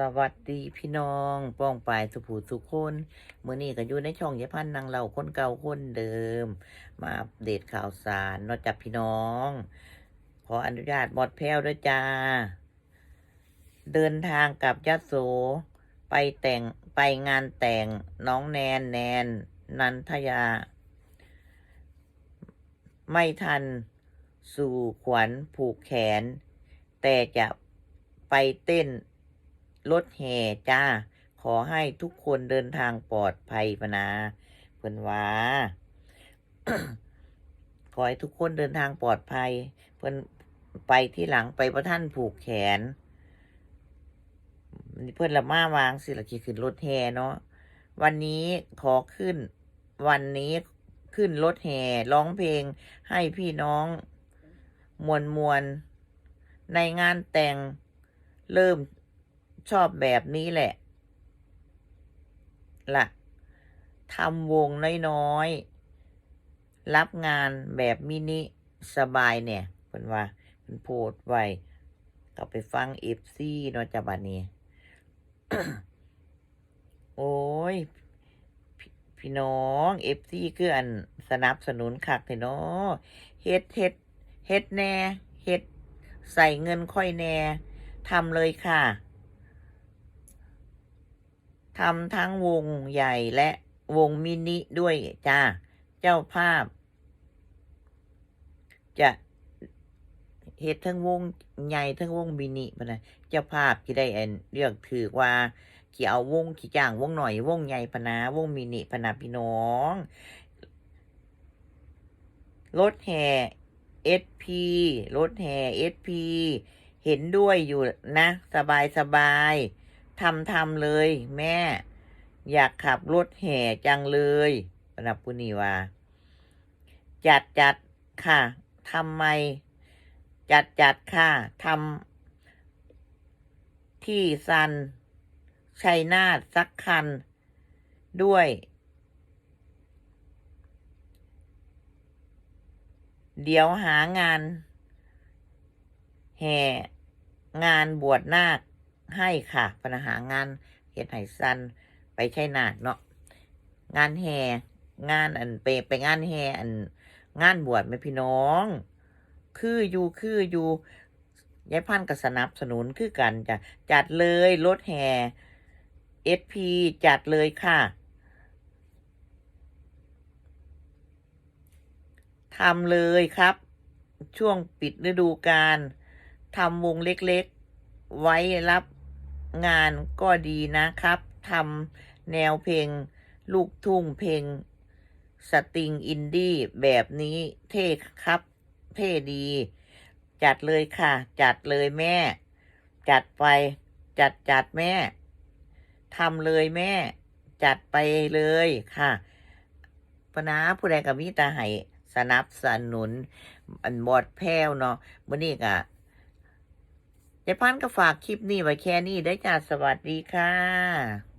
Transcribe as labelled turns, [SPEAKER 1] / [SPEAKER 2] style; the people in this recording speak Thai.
[SPEAKER 1] สวัสดีพี่น้องป้องปายสุภูสุคนเมื่อนี้ก็อยู่ในช่องยายพันนางเราคนเก่าคนเดิม มาอัปเดตข่าวสารนอกจากพี่น้อง ขออนุญาตบอดแพ้วด้วยจ้า เดินทางกับยะโส ไปแต่งไปงานแต่งน้องแนนแนน นันทยา ไม่ทันสู่ขวัญผูกแขน แต่จะไปเต้น รถแห่จ้า ขอให้ทุกคนเดินทางปลอดภัยพะนาเพิ่นว่าขอให้ทุกคนเดินทางปลอดภัย เพิ่นไปที่หลังไปประท่านผูกแขน เพื่อนละมาวางสิละขี่ขึ้นรถแห่เนาะวันนี้ขอขึ้น วันนี้ขึ้นรถแห่ร้องเพลงให้พี่น้อง มวลมวลในงานแต่งเริ่ม ชอบแบบนี้แหละละ่ะทำวงน้อยๆ รับงานแบบมินิสบายเนี่ยเพิ่นว่าเพิ่นโพดไว้ก็ไปฟังเอฟซีเนาะจับัดนี้ โอ้ยพพี่น้องเอฟซีคืออันสนับสนุนคักเถเนาะเฮ็ดเฮ็ดเฮ็ดแน่เฮ็ดใส่เงินค่อยแน่ทำเลยค่ะ ทำทั้งวงใหญ่และวงมินิด้วยจ้า เจ้าภาพ จะเฮ็ดทั้งวงใหญ่ทั้งวงมินิปะนะเจ้าภาพที่ได้อันเลือกถือว่าขี่เอาวงขี่จ้างวงหน่อยวงใหญ่พะนาวงมินิพะนาพี่น้องรถแห่เอสพีรถแห่เอสพีเห็นด้วยอยู่นะ สบายสบาย ทำทำเลย แม่ อยากขับรถแห่จังเลยปนับปุนีว่าจัดจัดค่ะทำไม จัดจัดค่ะทำที่ซันชัยนาทสักคัน ด้วย เดี๋ยวหางาน แห่งานบวชนาค ให้ค่ะปัญหางานเฮ็ดไห้ซันไปใชัยนาทเนาะงานแห่งานอันไปไปงานแห่อัน งานบวชไหมพี่น้อง คืออยู่คืออยู่ยายพันธุ์ก็สนับสนุนคือกันจ้ะจัดเลยรถแห่เอสพีจัดเลยค่ะทำเลยครับ ช่วงปิดฤดูกาลทำวงเล็กๆ ไว้รับ งานก็ดีนะครับทำแนวเพลง ลูกทุ่งเพลง สตริงอินดี้แบบนี้เท่ครับ เท่ดี จัดเลยค่ะ จัดเลยแม่ จัดไปจัดจัดแม่ทำเลยแม่ จัดไปเลยค่ะปนาผู้ใดกับมิตาให้สนับสนุนอันบอดแพ้วเนาะมื่อนี้กะ ยายพันธ์ก็ฝากคลิปนี้ไว้แค่นี้ได้จ้าสวัสดีค่ะ